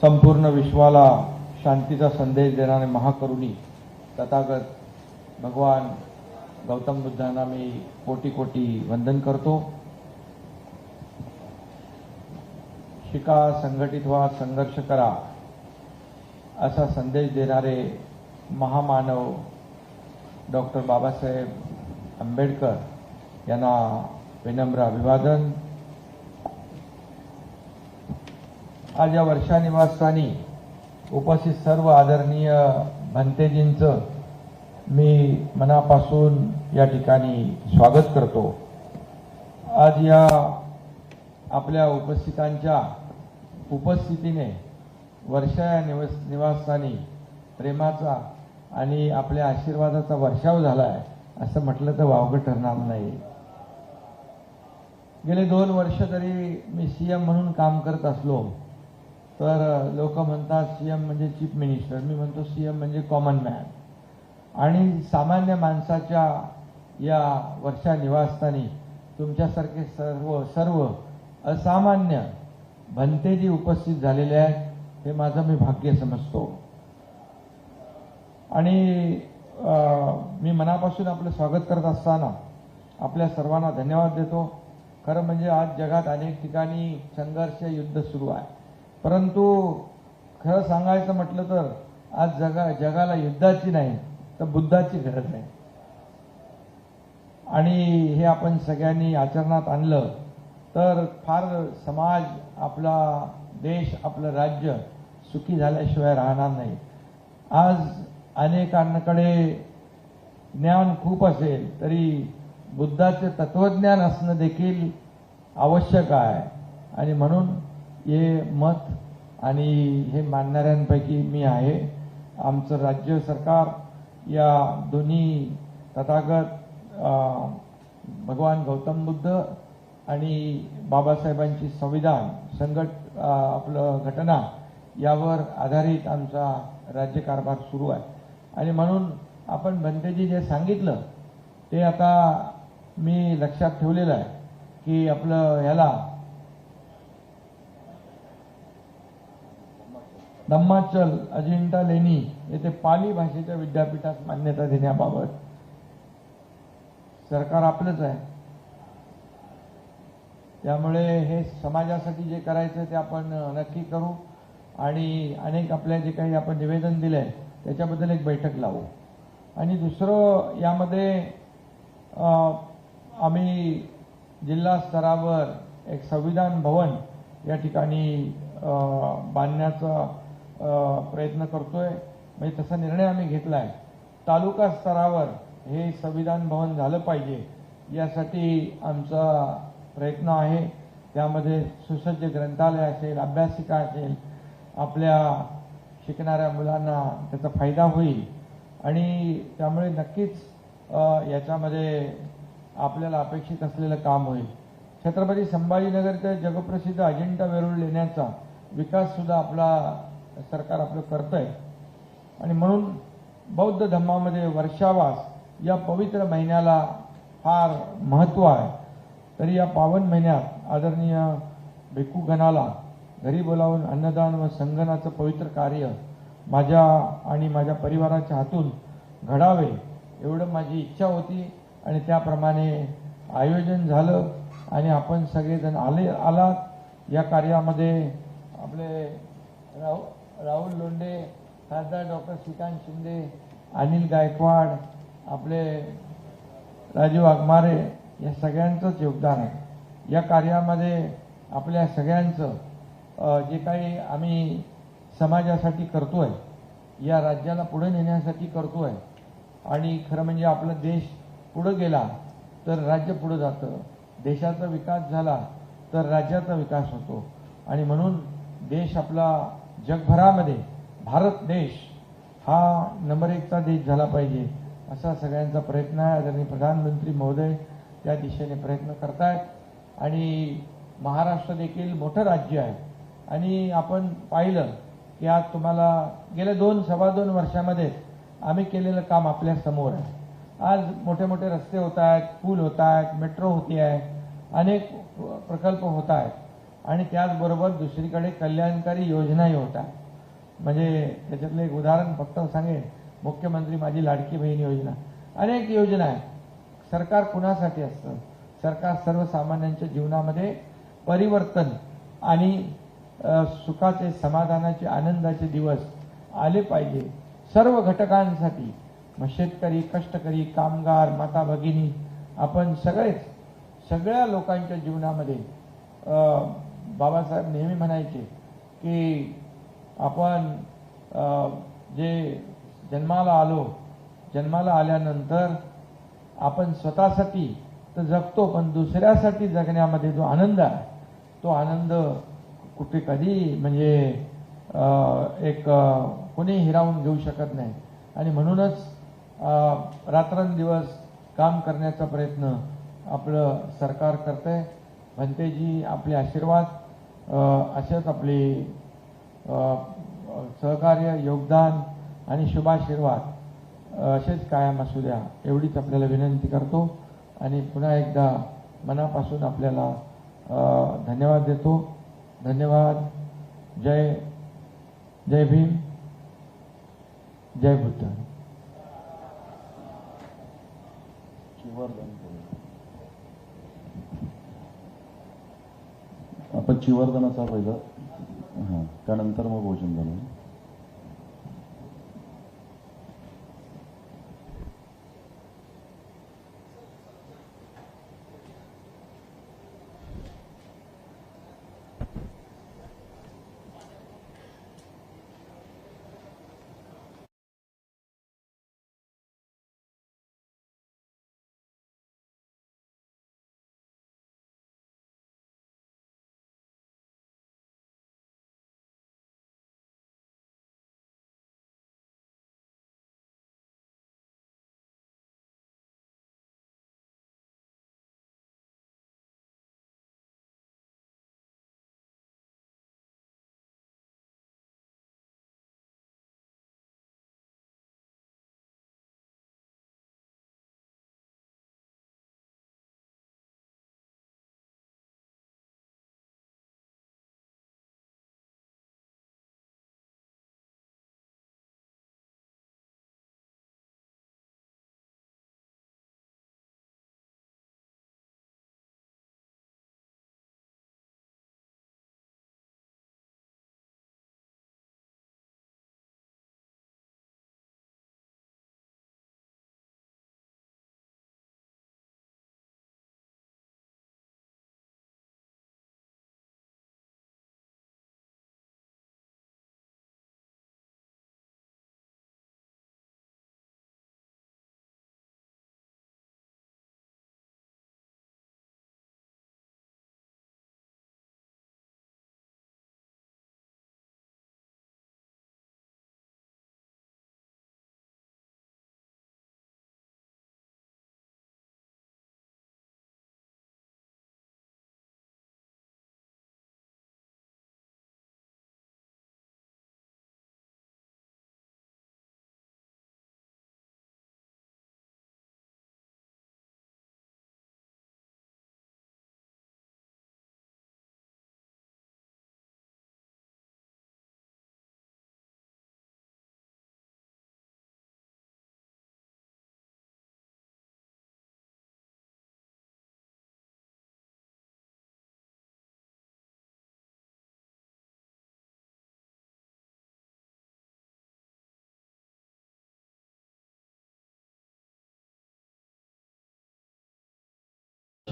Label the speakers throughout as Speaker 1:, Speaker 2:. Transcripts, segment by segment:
Speaker 1: संपूर्ण विश्वाला शांतीचा संदेश देणारे महाकरुणी तथागत भगवान गौतम बुद्धांना मी कोटी कोटी वंदन करतो. शिका संघटित व्हा संघर्ष करा असा संदेश देणारे महामानव डॉक्टर बाबासाहेब आंबेडकर यांना विनम्र अभिवादन. आज या वर्षा निवासस्थानी उपस्थित सर्व आदरणीय भंतेजींचं मी मनापासून या ठिकाणी स्वागत करतो. आज या आपल्या उपस्थितांच्या उपस्थितीने वर्षा या निवास निवासस्थानी प्रेमाचा आणि आपल्या आशीर्वादाचा वर्षाव झाला आहे असं म्हटलं तर वावगं ठरणार नाही. गेले दोन वर्ष तरी मी सीएम म्हणून काम करत असलो. तर लोक म्हणतात सीएम म्हणजे चीफ मिनिस्टर. मी म्हणतो सीएम म्हणजे कॉमन मॅन. आणि सामान्य माणसाच्या या वर्षा निवासस्थानी तुमच्यासारखे सर्व सर्व असामान्य भंतेजी उपस्थित झालेले आहेत हे माझं मी भाग्य समजतो. आणि मी मनापासून आपलं स्वागत करत असताना आपल्या सर्वांना धन्यवाद देतो. खरं म्हणजे आज जगात अनेक ठिकाणी संघर्ष युद्ध सुरू आहे. परंतु खरं सांगायचं म्हटलं तर आज जगा जगाला युद्धाची नाही तर बुद्धाची गरज आहे. आणि हे आपण सगळ्यांनी आचरणात आणलं तर फार समाज आपला देश आपलं राज्य सुखी झाल्याशिवाय राहणार नाही. आज अनेकांकडे ज्ञान खूप असेल तरी बुद्धाचे तत्वज्ञान असणं देखील आवश्यक आहे. आणि म्हणून हे मत आणि हे मानणाऱ्यांपैकी मी आहे. आमचं राज्य सरकार या दोन्ही तथागत भगवान गौतम बुद्ध आणि बाबासाहेबांची संविधान संघट आपलं घटना यावर आधारित आमचा राज्यकारभार सुरू आहे. आणि म्हणून आपण बनतेजी जे सांगितलं ते आता मी लक्षात ठेवलेलं आहे की आपलं ह्याला धम्माचल अजिंठा लेणी येथे पाली भाषेच्या विद्यापीठात मान्यता देण्याबाबत सरकार आपलंच आहे. त्यामुळे हे समाजासाठी जे करायचं ते आपण नक्की करू आणि अनेक आपल्या जे काही आपण निवेदन दिलं आहे त्याच्याबद्दल एक बैठक लावू. आणि दुसरं यामध्ये आम्ही जिल्हा स्तरावर एक संविधान भवन या ठिकाणी अ, बांधण्याचा प्रयत्न करतोय. म्हणजे तसा निर्णय आम्ही घेतला आहे तालुका स्तरावर हे संविधान भवन झालं पाहिजे यासाठी आमचा प्रयत्न आहे. त्यामध्ये सुसज्ज ग्रंथालय असेल अभ्यासिका असेल आपल्या शिकणाऱ्या मुलांना त्याचा फायदा होईल. आणि त्यामुळे नक्कीच याच्यामध्ये आपल्याला अपेक्षित असलेलं काम होईल. छत्रपती संभाजीनगरच्या जगप्रसिद्ध अजिंठा वेरूळ लेण्याचा विकास सुद्धा आपला सरकार आपलं करतंय. आणि म्हणून बौद्ध धर्मामध्ये वर्षावास या पवित्र महिन्याला फार महत्त्व आहे. तरी या पावन महिन्यात आदरणीय भिक्खूगणाला घरी बोलावून अन्नदान व संगनाचं पवित्र कार्य माझ्या आणि माझ्या परिवाराच्या हातून घडावे एवढं माझी इच्छा होती. आणि त्याप्रमाणे आयोजन झालं आणि आपण सगळेजण आले आलात. या कार्यामध्ये आपले राहू राहुल लोंढे खासदार डॉक्टर श्रीकांत शिंदे अनिल गायकवाड आपले राजीव वाघमारे या सगळ्यांचंच योगदान आहे. या कार्यामध्ये आपल्या सगळ्यांचं जे काही आम्ही समाजासाठी करतोय या राज्याला पुढे नेण्यासाठी करतोय आणि खरं म्हणजे आपला देश पुढं गेला तर राज्य पुढं जातं. देशाचा विकास झाला तर राज्याचा विकास होतो. आणि म्हणून देश आपला जगभरामध्ये भारत देश हा नंबर एकचा देश झाला पाहिजे असा सगळ्यांचा प्रयत्न आहे. आदरणीय प्रधानमंत्री महोदय त्या दिशेने प्रयत्न करतायत. आणि महाराष्ट्र देखील मोठं राज्य आहे. आणि आपण पाहिलं की आज तुम्हाला गेल्या दोन सव्वा दोन वर्षामध्ये आम्ही केलेलं काम आपल्यासमोर आहे. आज मोठे मोठे रस्ते होत आहेत पूल होत आहेत मेट्रो होती आहे अनेक प्रकल्प होत आहेत. आणि त्याचबरोबर दुसरीकडे कल्याणकारी योजनाही होत्या. म्हणजे त्याच्यातलं एक उदाहरण फक्त सांगेन. मुख्यमंत्री माझी लाडकी बहीण योजना. अनेक योजना आहेत. सरकार कुणासाठी असतं? सरकार सर्वसामान्यांच्या जीवनामध्ये परिवर्तन आणि सुखाचे समाधानाचे आनंदाचे दिवस आले पाहिजे. सर्व घटकांसाठी मग शेतकरी कष्टकरी कामगार माता भगिनी आपण सगळेच सगळ्या लोकांच्या जीवनामध्ये बाबासाहेब नेहमी म्हणायचे की आपण जे जन्माला आलो जन्माला आल्यानंतर आपण स्वतःसाठी तर जगतो पण दुसऱ्यासाठी जगण्यामध्ये जो आनंद आहे तो आनंद कुठे कधी म्हणजे एक कोणी हिरावून घेऊ शकत नाही. आणि म्हणूनच रात्रंदिवस काम करण्याचा प्रयत्न आपलं सरकार करतंय. भंतेजी आपले आशीर्वाद असेच आपले सहकार्य योगदान आणि शुभाशीर्वाद असेच कायम असू द्या एवढीच आपल्याला विनंती करतो आणि पुन्हा एकदा मनापासून आपल्याला धन्यवाद देतो. धन्यवाद. जय जय भीम. जय बुद्ध.
Speaker 2: आपण चिवर्धनाचा पहिला हां त्यानंतर मग भोजन झालं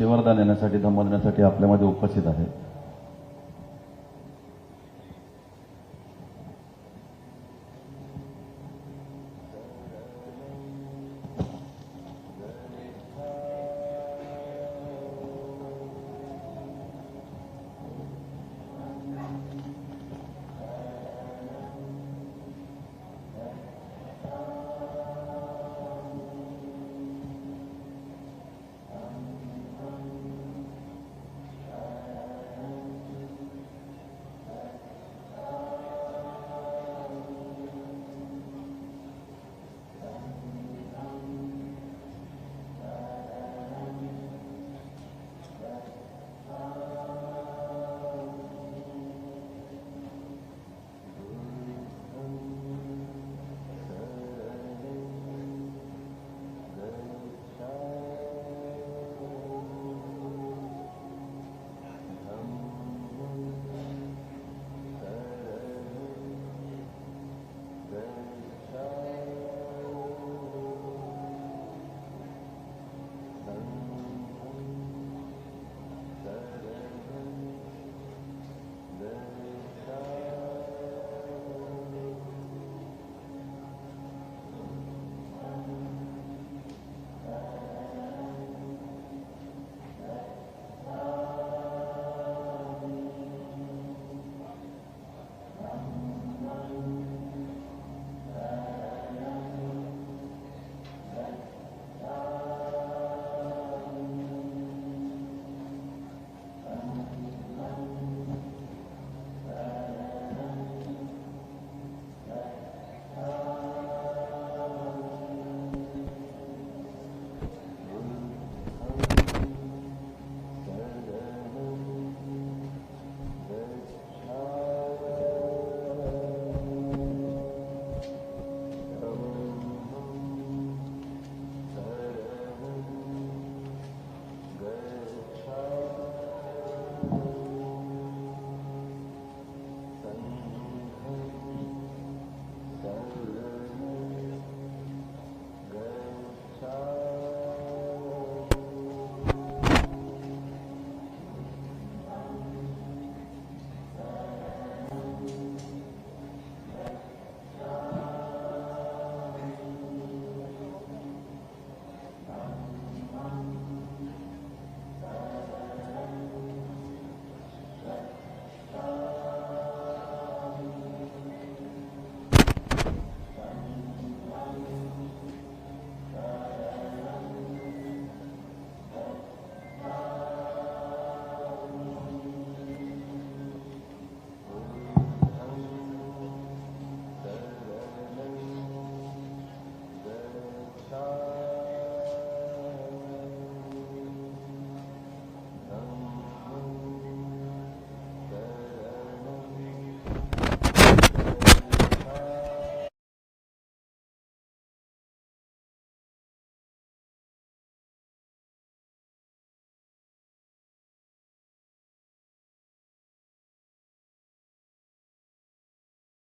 Speaker 2: शिवरदान येण्यासाठी संबोधण्यासाठी आपल्यामध्ये उपस्थित आहे